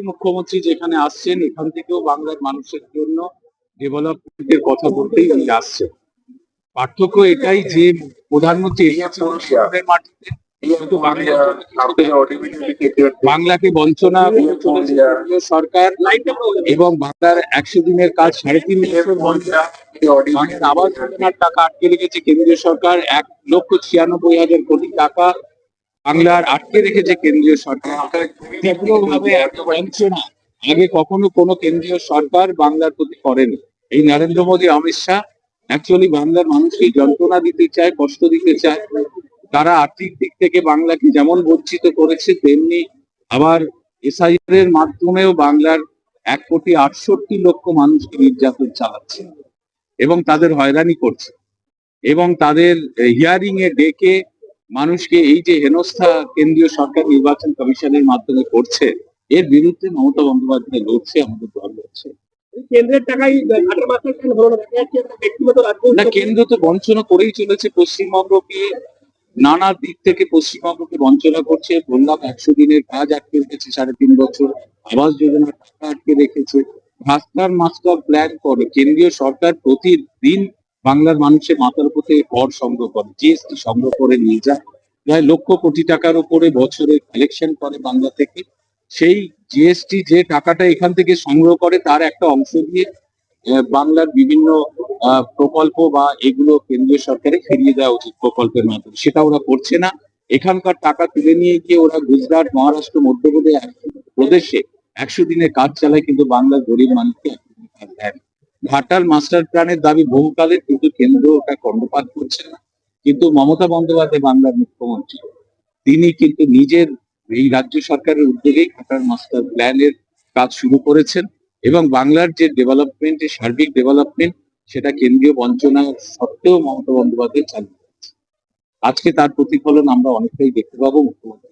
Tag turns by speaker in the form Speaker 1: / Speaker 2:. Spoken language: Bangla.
Speaker 1: মুখ্যমন্ত্রী যেখানে আসছেন এখান থেকেও বাংলার মানুষের জন্য ডেভেলপমেন্টের কথা বলতেই উনি আসছেন। পার্থক্য এটাই যে প্রধানমন্ত্রী মাটিতে। কিন্তু। বাংলাকে বঞ্চনা সরকার এবং বাংলার একশো দিনের কাজ সাড়ে তিন আবাস যোজনার টাকা আটকে রেখেছে কেন্দ্রীয় সরকার এক লক্ষ ছিয়ানব্বই হাজার কোটি টাকা। বাংলার আটকে রেখেছে কেন্দ্রীয় সরকার তীব্রভাবে আগে কখনো কোনো কেন্দ্রীয় সরকার বাংলার প্রতি করেনি। এই নরেন্দ্র মোদী, অমিত শাহ অ্যাকচুয়ালি বাংলার মানুষকে যন্ত্রণা দিতে চায়, কষ্ট দিতে চায়। তারা আর্থিক দিক থেকে বাংলাকে যেমন বঞ্চিত করেছে, তেমনি আবার এসআইআর এর মাধ্যমেও বাংলার এক কোটি আটষট্টি লক্ষ মানুষকে নির্যাতন চালাচ্ছে এবং তাদের হয়রানি করছে এবং তাদের হিয়ারিং এ ডেকে মানুষকে এই যে হেনস্থা কেন্দ্রীয় সরকার নির্বাচন কমিশনের মাধ্যমে করছে এর বিরুদ্ধে মমতা বন্দ্যোপাধ্যায় লড়ছে আমাদের দল লড়ছে।
Speaker 2: কেন্দ্রের টাকাই না?
Speaker 1: কেন্দ্র তো বঞ্চনা করেই চলেছে পশ্চিমবঙ্গকে। নানা দিক থেকে পশ্চিমবঙ্গকে বঞ্চনা করছে। বললাম একশো দিনের কাজ আটকে রেখেছে সাড়ে তিন বছর। আবাস যোজনার টাকা আটকে রেখেছে। মাস্টার মাস্টার প্ল্যান করে। কেন্দ্রীয় সরকার প্রতিদিন বাংলার মানুষের মাথার থেকে কর সংগ্রহ করে জিএসটি সংগ্রহ করে নিয়ে যায়। প্রায় লক্ষ কোটি টাকার উপরে বছরে কালেকশন করে বাংলা থেকে। সেই জিএসটি যে টাকাটা এখান থেকে সংগ্রহ করে, তার একটা অংশ দিয়ে বাংলার বিভিন্ন প্রকল্প বা এগুলো কেন্দ্রীয় সরকারে ফিরিয়ে দেওয়া উচিত প্রকল্পের মাধ্যমে। সেটা ওরা করছে না। এখানকার টাকা তুলে নিয়ে গিয়ে ওরা গুজরাট, মহারাষ্ট্র, মধ্যপ্রদেশ প্রদেশে একশো দিনের কাজ চালায়, কিন্তু বাংলার গরিব মানুষকে কাজ দেয় না। ঘাটাল মাস্টার প্ল্যানের দাবি বহুকালের, কিন্তু কেন্দ্র ওটা কর্ণপাত করছে না। কিন্তু মমতা বন্দ্যোপাধ্যায় বাংলার মুখ্যমন্ত্রী। তিনি কিন্তু নিজের এই রাজ্য সরকারের উদ্যোগেই ঘাটাল মাস্টার প্ল্যানের কাজ শুরু করেছেন এবং বাংলার যে ডেভেলপমেন্টের সার্বিক ডেভেলপমেন্ট, সেটা কেন্দ্রীয় বঞ্চনা সত্ত্বেও মমতা বন্দ্যোপাধ্যায় চালু করেছে আজকে তার প্রতিফলন আমরা অনেকটাই দেখতে পাবো মুখ্যমন্ত্রী।